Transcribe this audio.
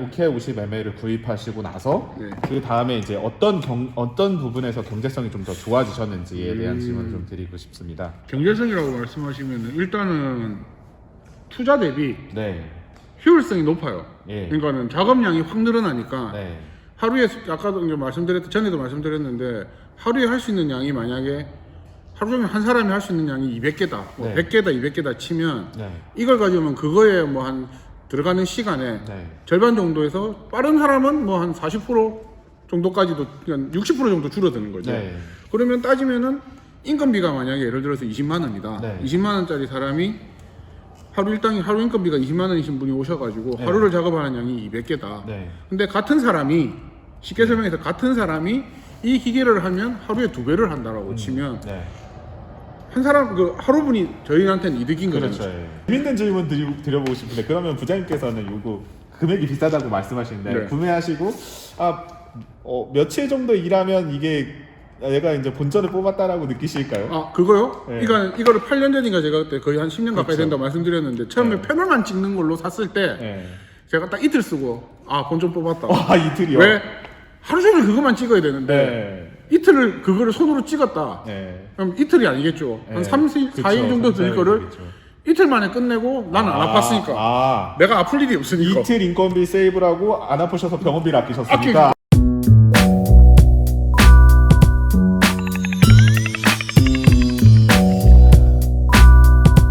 오케이 50 ML을 구입하시고 나서 네. 그 다음에 이제 어떤 경, 어떤 부분에서 경제성이 좀 더 좋아지셨는지에 대한 음. 질문을 좀 드리고 싶습니다. 경제성이라고 말씀하시면 일단은 투자 대비 네. 효율성이 높아요. 예. 그러니까는 작업량이 확 늘어나니까 네. 하루에 아까도 이제 말씀드렸 전에도 말씀드렸는데 하루에 할 수 있는 양이 만약에 하루 종일 한 사람이 할 수 있는 양이 200개다, 뭐 네. 100개다, 200개다 치면 네. 이걸 가지고면 그거에 뭐 한 들어가는 시간에 네. 절반 정도에서 빠른 사람은 뭐 한 40% 정도까지도 그냥 60% 정도 줄어드는 거죠. 네. 그러면 따지면은 인건비가 만약에 예를 들어서 20만 원이다. 네. 20만 원짜리 사람이 하루 일당이 하루 인건비가 20만 원이신 분이 오셔가지고 네. 하루를 작업하는 양이 200개다. 네. 근데 같은 사람이 쉽게 설명해서 같은 사람이 이 기계를 하면 하루에 두 배를 한다라고 치면 네. 한 사람 그 하루분이 저희한테는 이득인 그렇죠. 거죠. 예. 재밌는 질문 드리, 드려보고 싶은데 그러면 부장님께서는 요거 금액이 비싸다고 말씀하시는데 네. 구매하시고 아 어, 며칠 정도 일하면 이게 내가 이제 본전을 뽑았다라고 느끼실까요? 아 그거요? 네. 이거 이거를 8년 전인가 제가 그때 거의 한 10년 가까이 그렇죠. 된다고 말씀드렸는데 처음에 네. 패널만 찍는 걸로 샀을 때 네. 제가 딱 이틀 쓰고 아 본전 뽑았다. 와 이틀이요? 왜 하루 종일 그것만 찍어야 되는데 네. 이틀을 그거를 손으로 찍었다. 네. 그럼 이틀이 아니겠죠. 네. 한 3, 4, 그쵸, 4일 정도 들 사일 거를. 이틀 만에 끝내고 나는 안 아, 아팠으니까. 아. 내가 아플 일이 없으니까. 이틀 인건비 세이브라고 안 아프셔서 병원비를 아끼셨으니까